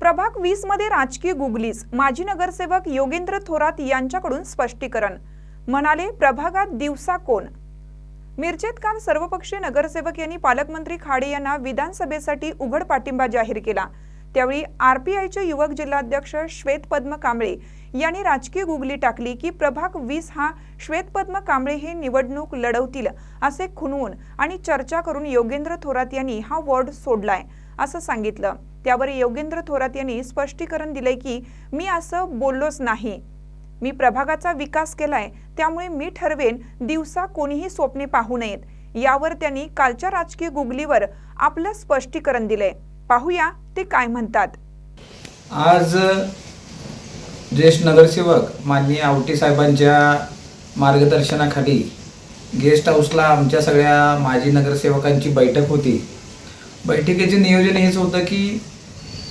प्रभाग वीसमध्ये राजकीय गुगलीस माजी नगरसेवक योगेंद्र थोरात यांच्याकडून स्पष्टीकरण. म्हणाले प्रभागात दिवसा कोण? मिरजेत काल सर्वपक्षीय नगरसेवक यांनी पालकमंत्री खाडे यांना विधानसभेसाठी उघड पाठिंबा जाहीर केला. त्यावेळी आरपीआयचे युवक जिल्हाध्यक्ष श्वेत पद्म कांबळे यांनी राजकीय गुगली टाकली की प्रभाग वीस हा श्वेतपद्म कांबळे हे निवडणूक लढवतील असे खुनवून आणि चर्चा करून योगेंद्र थोरात यांनी हा वॉर्ड सोडलाय असं सांगितलं. त्यावर योगेंद्र थोरात यांनी स्पष्टीकरण दिले की मी असं बोललोच नाही. मी प्रभागाचा विकास केलाय त्यामुळे मी ठरवेन दिवसा कोणीही स्वप्ने पाहू नयेत. यावर त्यांनी कालच्या राजकीय गुगलीवर आपलं स्पष्टीकरण दिलंय. पाहूया ते काय म्हणतात. आज ज्येष्ठ नगरसेवक माननीय आवटी साहेबांच्या मार्गदर्शनाखाली गेस्ट हाऊसला आमच्या सगळ्या माजी नगरसेवकांची बैठक होती. बैठकीचे नियोजन हेच होतं की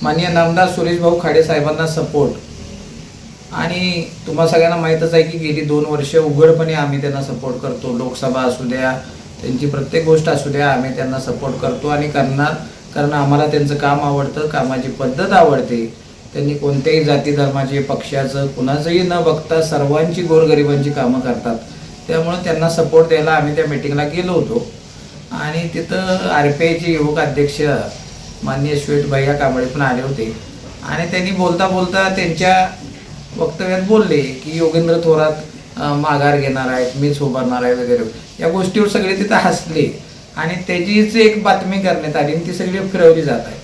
माननीय नामदार सुरेश भाऊ खाडे साहेबांना सपोर्ट आणि तुम्हा सगळ्यांना माहीतच आहे की गेली दोन वर्ष उघडपणे आम्ही त्यांना सपोर्ट करतो. लोकसभा असू द्या त्यांची प्रत्येक गोष्ट असू द्या आम्ही त्यांना सपोर्ट करतो आणि करणार कारण आम्हाला त्यांचं काम आवडतं कामाची पद्धत आवडते. त्यांनी कोणत्याही जाती धर्माचे पक्षाचं कुणाचंही न बघता सर्वांची गोरगरिबांची कामं करतात. त्यामुळं त्यांना सपोर्ट द्यायला आम्ही त्या मिटिंगला गेलो होतो. आणि तिथं आर पी आयचे युवक अध्यक्ष माननीय श्वेत भैया कांबळे पण आले होते. आणि त्यांनी बोलता बोलता त्यांच्या वक्तव्यात बोलले की योगेंद्र थोरात माघार घेणार आहेत मीच उभारणार आहे वगैरे. या गोष्टीवर सगळे तिथं हसले. आणि त्याचीच एक बातमी करण्यात आली आणि ती सगळी फिरवली जात आहे.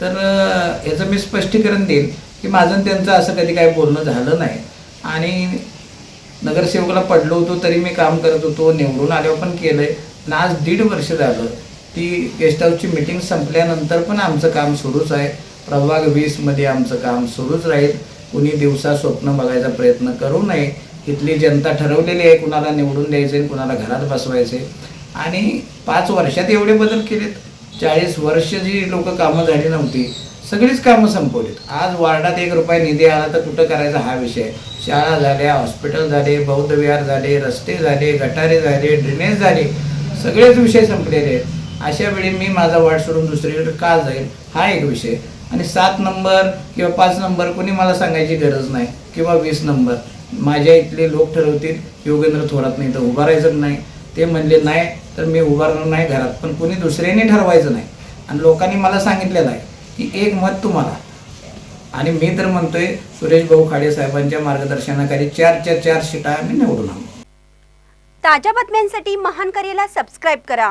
तर याचं मी स्पष्टीकरण देईन की माझं त्यांचं असं कधी काही बोलणं झालं नाही. आणि नगरसेवकाला पडलो होतो तरी मी काम करत होतो निवडून आल्यावर पण केलं आहे आणि आज दीड वर्ष झालं ती गेस्ट हाऊसची मिटिंग संपल्यानंतर पण आमचं काम सुरूच आहे. प्रभाग वीसमध्ये आमचं काम सुरूच राहील. कुणी दिवसा स्वप्न बघायचा प्रयत्न करू नये. इथली जनता ठरवलेली आहे कुणाला निवडून द्यायचे कुणाला घरात बसवायचे. आणि पाच वर्षात एवढे बदल केलेत. चाळीस वर्ष जी लोक कामं झाली नव्हती सगळीच कामं संपवलीत. आज वार्डात एक रुपये निधी आला तर कुठं करायचा हा विषय शाळा झाल्या हॉस्पिटल झाले बौद्ध विहार झाले रस्ते झाले गटारे झाले ड्रेनेज झाले. सगळेच विषय संपलेले आहेत. अशा वेळी मी माझा वाट सोडून दुसरीकडे का जाईल हा एक विषय. आणि सात नंबर किंवा पाच नंबर कोणी मला सांगायची गरज नाही. किंवा वीस नंबर. माझ्या इथले लोक ठरवतील योगेंद्र थोरात नाही तर उभारायचं नाही. ते म्हणले नाही तर मी उभारणार नाही घरात. पण कोणी दुसऱ्याने ठरवायचं नाही. आणि लोकांनी मला सांगितलेलं आहे की एक मत तुम्हाला. आणि मी तर म्हणतोय सुरेश भाऊ खाडे साहेबांच्या मार्गदर्शनाखाली चारच्या चार शिटा आम्ही निवडून आहोत ताज्या बातम्यांसाठी महान करेला सबस्क्राईब करा.